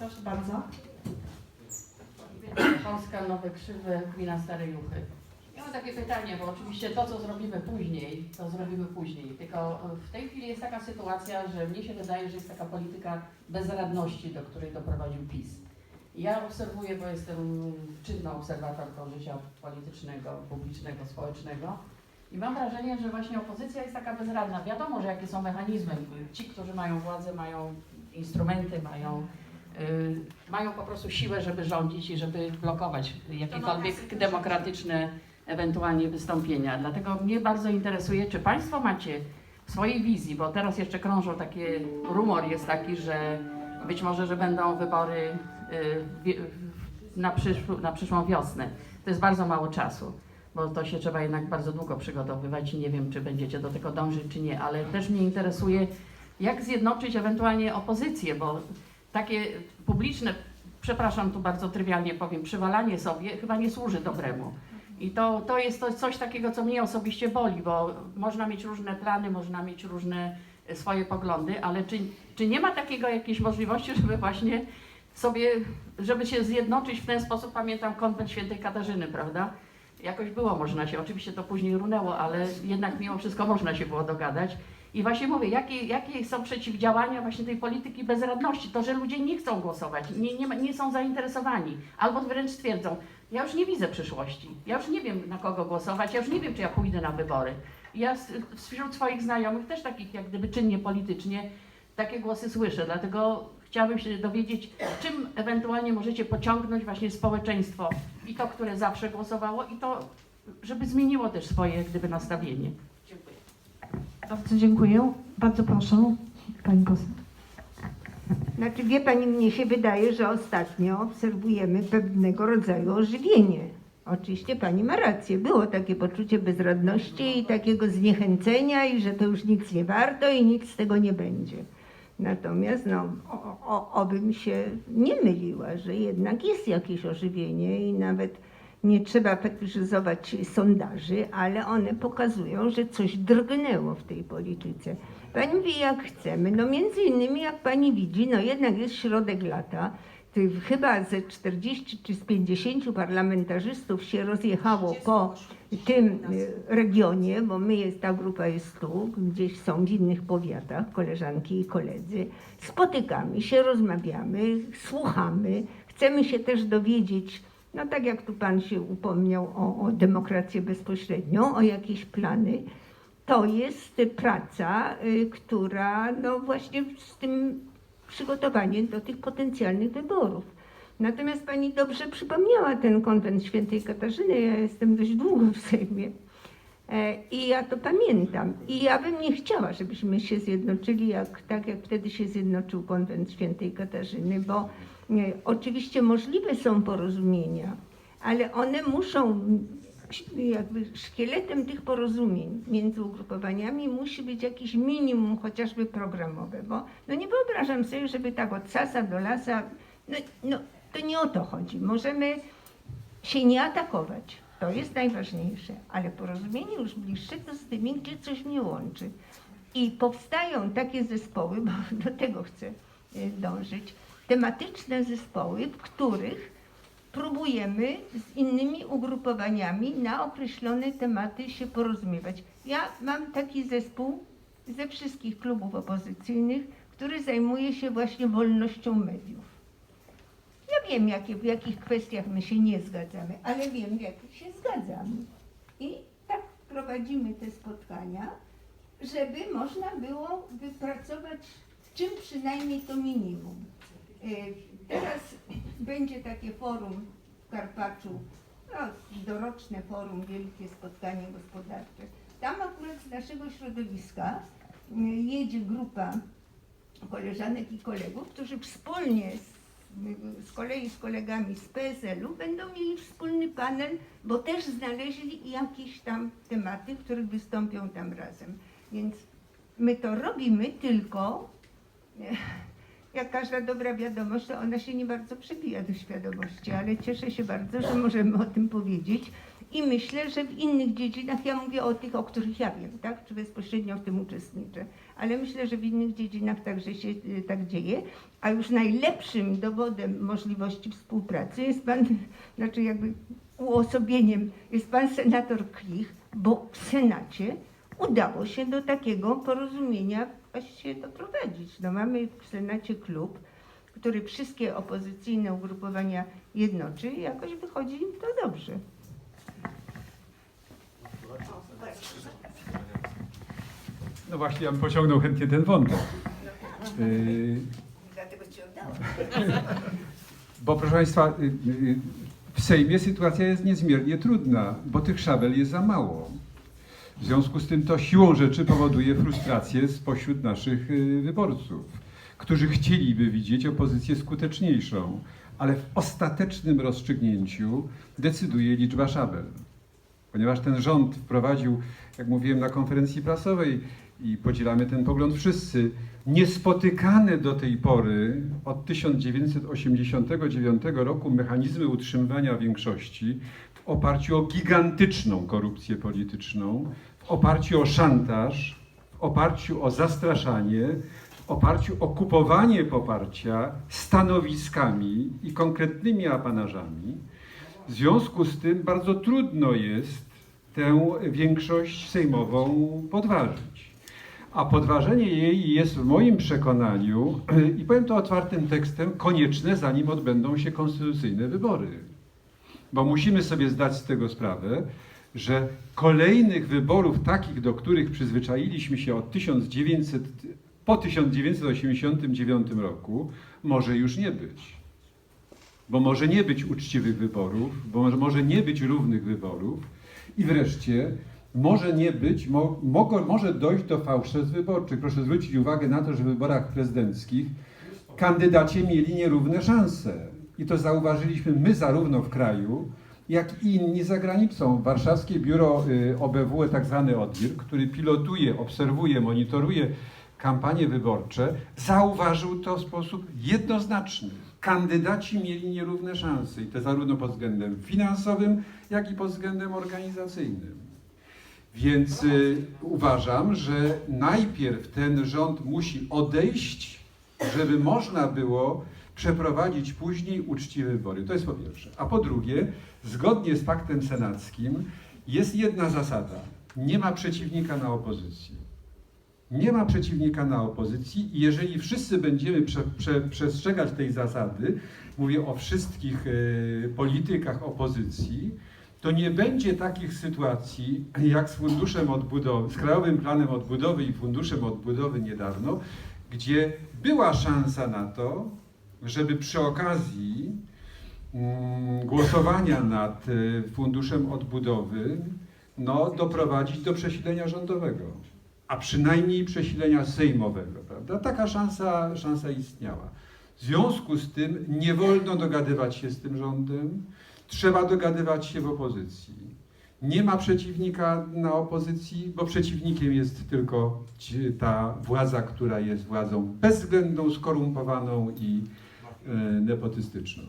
Proszę bardzo. Polska, Nowe Krzywy, gmina Stare Juchy. Ja mam takie pytanie, bo oczywiście to, co zrobimy później, to zrobimy później. Tylko w tej chwili jest taka sytuacja, że mnie się wydaje, że jest taka polityka bezradności, do której doprowadził PiS. Ja obserwuję, bo jestem czynną obserwatorką życia politycznego, publicznego, społecznego i mam wrażenie, że właśnie opozycja jest taka bezradna. Wiadomo, że jakie są mechanizmy. Ci, którzy mają władzę, mają instrumenty, mają mają po prostu siłę, żeby rządzić i żeby blokować jakiekolwiek demokratyczne ewentualnie wystąpienia. Dlatego mnie bardzo interesuje, czy Państwo macie w swojej wizji, bo teraz jeszcze krążą takie, rumor jest taki, że być może, że będą wybory y, na, przyszł, na przyszłą wiosnę. To jest bardzo mało czasu, bo to się trzeba jednak bardzo długo przygotowywać i nie wiem, czy będziecie do tego dążyć, czy nie, ale też mnie interesuje, jak zjednoczyć ewentualnie opozycję, bo takie publiczne, przepraszam tu bardzo trywialnie powiem, przywalanie sobie chyba nie służy dobremu. I to, to jest to coś takiego, co mnie osobiście boli, bo można mieć różne plany, można mieć różne e, swoje poglądy, ale czy, czy nie ma takiego jakiejś możliwości, żeby właśnie sobie, żeby się zjednoczyć w ten sposób, pamiętam konwent świętej Katarzyny, prawda? Jakoś było można się, oczywiście to później runęło, ale jednak mimo wszystko można się było dogadać. I właśnie mówię, jakie, jakie są przeciwdziałania właśnie tej polityki bezradności? To, że ludzie nie chcą głosować, nie, nie, nie są zainteresowani, albo wręcz twierdzą, ja już nie widzę przyszłości, ja już nie wiem na kogo głosować, ja już nie wiem, czy ja pójdę na wybory. Ja wśród swoich znajomych, też takich jak gdyby czynnie politycznie, takie głosy słyszę, dlatego chciałabym się dowiedzieć, czym ewentualnie możecie pociągnąć właśnie społeczeństwo i to, które zawsze głosowało i to, żeby zmieniło też swoje gdyby nastawienie. Bardzo dziękuję. Bardzo proszę, pani poseł. Znaczy, wie pani, mnie się wydaje, że ostatnio obserwujemy pewnego rodzaju ożywienie. Oczywiście pani ma rację, było takie poczucie bezradności i takiego zniechęcenia i że to już nic nie warto i nic z tego nie będzie. Natomiast no, o, o, obym się nie myliła, że jednak jest jakieś ożywienie i nawet nie trzeba fetyszyzować sondaży, ale one pokazują, że coś drgnęło w tej polityce. Pani mówi jak chcemy, no między innymi jak pani widzi, no jednak jest środek lata, ty, chyba ze 40 czy z 50 parlamentarzystów się rozjechało po tym y, regionie, bo my jest, ta grupa jest tu, gdzieś są w innych powiatach, koleżanki i koledzy. Spotykamy się, rozmawiamy, słuchamy, chcemy się też dowiedzieć, no tak jak tu pan się upomniał o, o demokrację bezpośrednią, o jakieś plany. To jest praca, y, która no właśnie z tym przygotowaniem do tych potencjalnych wyborów. Natomiast pani dobrze przypomniała ten konwent świętej Katarzyny. Ja jestem dość długo w Sejmie. E, I ja to pamiętam. I ja bym nie chciała, żebyśmy się zjednoczyli, jak, tak jak wtedy się zjednoczył konwent świętej Katarzyny, bo nie, oczywiście możliwe są porozumienia, ale one muszą, jakby szkieletem tych porozumień między ugrupowaniami musi być jakieś minimum chociażby programowe, bo no nie wyobrażam sobie, żeby tak od sasa do lasa, no, no to nie o to chodzi. Możemy się nie atakować, to jest najważniejsze, ale porozumienie już bliższe to z tymi, gdzie coś mnie łączy. I powstają takie zespoły, bo do tego chcę y, dążyć, tematyczne zespoły, w których próbujemy z innymi ugrupowaniami na określone tematy się porozumiewać. Ja mam taki zespół ze wszystkich klubów opozycyjnych, który zajmuje się właśnie wolnością mediów. Ja wiem, jakie, w jakich kwestiach my się nie zgadzamy, ale wiem, w jakich się zgadzamy. I tak prowadzimy te spotkania, żeby można było wypracować czym przynajmniej to minimum. E, Teraz będzie takie forum w Karpaczu, no, doroczne forum, wielkie spotkanie gospodarcze. Tam akurat z naszego środowiska y, jedzie grupa koleżanek i kolegów, którzy wspólnie z, z kolei z kolegami z PSL-u będą mieli wspólny panel, bo też znaleźli jakieś tam tematy, w których wystąpią tam razem. Więc my to robimy tylko jak każda dobra wiadomość, to ona się nie bardzo przebija do świadomości, ale cieszę się bardzo, że możemy o tym powiedzieć I myślę, że w innych dziedzinach, ja mówię o tych, o których ja wiem, tak, czy bezpośrednio w tym uczestniczę, ale myślę, że w innych dziedzinach także się y, tak dzieje, a już najlepszym dowodem możliwości współpracy jest pan, znaczy jakby uosobieniem jest pan senator Klich, bo w Senacie udało się do takiego porozumienia właściwie doprowadzić. No mamy w Senacie klub, który wszystkie opozycyjne ugrupowania jednoczy i jakoś wychodzi im to dobrze. No właśnie, ja bym pociągnął chętnie ten wątek. Yy, Dlatego ci oddałam. Bo proszę Państwa, y, y, w Sejmie sytuacja jest niezmiernie trudna, bo tych szabel jest za mało. W związku z tym to siłą rzeczy powoduje frustrację spośród naszych y, wyborców, którzy chcieliby widzieć opozycję skuteczniejszą, ale w ostatecznym rozstrzygnięciu decyduje liczba szabel. Ponieważ ten rząd wprowadził, jak mówiłem na konferencji prasowej i podzielamy ten pogląd wszyscy, niespotykane do tej pory od 1989 roku mechanizmy utrzymywania większości w oparciu o gigantyczną korupcję polityczną, w oparciu o szantaż, w oparciu o zastraszanie, w oparciu o kupowanie poparcia stanowiskami i konkretnymi apanażami. W związku z tym bardzo trudno jest tę większość sejmową podważyć. A podważenie jej jest w moim przekonaniu, i powiem to otwartym tekstem, konieczne zanim odbędą się konstytucyjne wybory. Bo musimy sobie zdać z tego sprawę, że kolejnych wyborów, takich, do których przyzwyczailiśmy się od 1900, po 1989 roku, może już nie być bo może nie być uczciwych wyborów, bo może, nie być równych wyborów i wreszcie może nie być, mo, mogo, może dojść do fałszerstw wyborczych. Proszę zwrócić uwagę na to, że w wyborach prezydenckich kandydaci mieli nierówne szanse. I to zauważyliśmy my zarówno w kraju, jak i inni za granicą. Warszawskie Biuro y, OBWE, tak zwany ODIR, który pilotuje, obserwuje, monitoruje kampanie wyborcze, zauważył to w sposób jednoznaczny. Kandydaci mieli nierówne szanse i to zarówno pod względem finansowym, jak i pod względem organizacyjnym. Więc y, uważam, że najpierw ten rząd musi odejść, żeby można było przeprowadzić później uczciwe wybory. To jest po pierwsze. A po drugie, zgodnie z faktem senackim jest jedna zasada. Nie ma przeciwnika na opozycji. Nie ma przeciwnika na opozycji i jeżeli wszyscy będziemy prze, prze, przestrzegać tej zasady, mówię o wszystkich e, politykach opozycji, to nie będzie takich sytuacji jak z funduszem odbudowy, z Krajowym Planem Odbudowy i Funduszem Odbudowy niedawno, gdzie była szansa na to, żeby przy okazji mm, głosowania nad e, Funduszem Odbudowy no, doprowadzić do przesilenia rządowego, a przynajmniej przesilenia sejmowego, prawda? Taka szansa, szansa istniała. W związku z tym nie wolno dogadywać się z tym rządem, trzeba dogadywać się w opozycji. Nie ma przeciwnika na opozycji, bo przeciwnikiem jest tylko ta władza, która jest władzą bezwzględną, skorumpowaną i e, nepotystyczną.